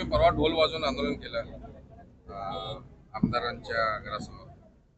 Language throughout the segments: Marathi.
तुम्ही परवा ढोल वाजवून आंदोलन केलं. आमदारांच्या घरासमोर.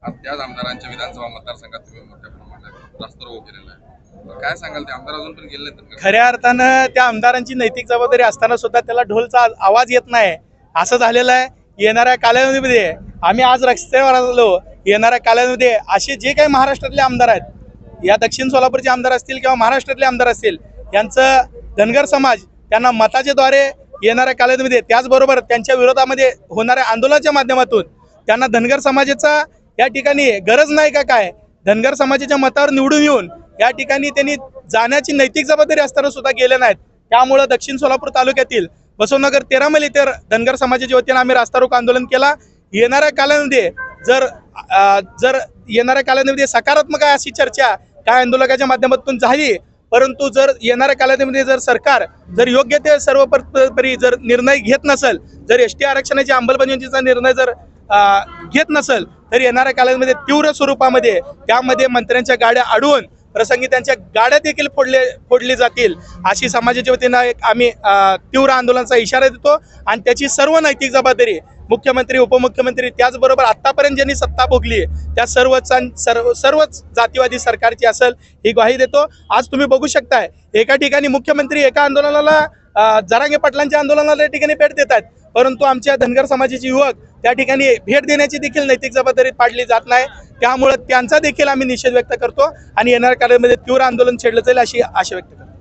आज त्याच आमदारांच्या विधानसभा मतदारसंघात तुम्ही मोठ्या प्रमाणात रास्ता रोग केलेला आहे काय सांगाल ते? आमदार अजून पण गेले खऱ्या अर्थानं त्या आमदारांची नैतिक जबाबदारी असताना सुद्धा त्याला ढोलचा आवाज येत नाही. असं झालेलं आहे. येणाऱ्या कालावधीमध्ये आम्ही आज रस्त्यावर आलो. येणाऱ्या कालावधीमध्ये असे जे काही महाराष्ट्रातले आमदार आहेत या दक्षिण सोलापूरचे आमदार असतील किंवा महाराष्ट्रातले आमदार असतील यांचं धनगर समाज त्यांना मताच्याद्वारे येणाऱ्या कालावधीमध्ये त्याचबरोबर त्यांच्या विरोधामध्ये होणाऱ्या आंदोलनाच्या माध्यमातून त्यांना धनगर समाजाचा या ठिकाणी गरज नाही का काय? धनगर समाजाच्या मतावर निवडून येऊन या ठिकाणी त्यांनी जाण्याची नैतिक जबाबदारी असताना सुद्धा गेले नाहीत. त्यामुळं दक्षिण सोलापूर तालुक्यातील बसवनगर तेरा मैल इतर धनगर समाजाच्या वतीनं आम्ही रास्ता रोको आंदोलन केला. येणाऱ्या कालावधीमध्ये जर जर येणाऱ्या कालावधीमध्ये सकारात्मक आहे अशी चर्चा काय आंदोलकाच्या माध्यमातून झाली परंतु जर येणाऱ्या कालावधीमध्ये जर सरकार जर योग्य ते सर्व परी जर निर्णय घेत नसेल जर एस टी आरक्षणाची अंमलबजावणीचा निर्णय जर घेत नसेल तर येणाऱ्या कालावधीमध्ये तीव्र स्वरूपामध्ये त्यामध्ये मंत्र्यांच्या गाड्या अडवून प्रसंगी त्यांच्या गाड्या देखील फोडले फोडली जातील. अशी समाजाच्या वतीनं एक आम्ही तीव्र आंदोलनाचा इशारा देतो. आणि त्याची सर्व नैतिक जबाबदारी मुख्यमंत्री उपमुख्यमंत्री त्याचबरोबर आतापर्यंत ज्यांनी सत्ता भोगली आहे त्या सर्वच सर्व सर्वच जातीवादी सरकारची असेल ही ग्वाही देतो. आज तुम्ही बघू शकताय एका ठिकाणी मुख्यमंत्री एका आंदोलनाला जरांगे पाटलांच्या आंदोलनाला त्या ठिकाणी भेट देत आहेत परंतु आमच्या धनगर समाजाचे युवक त्या ठिकाणी भेट देण्याची देखील नैतिक जबाबदारी पाडली जात नाही. त्यामुळे त्यांचा देखील आम्ही निषेध व्यक्त करतो आणि येणाऱ्या काळामध्ये तीव्र आंदोलन छेडलं जाईल अशी आशा व्यक्त करतो.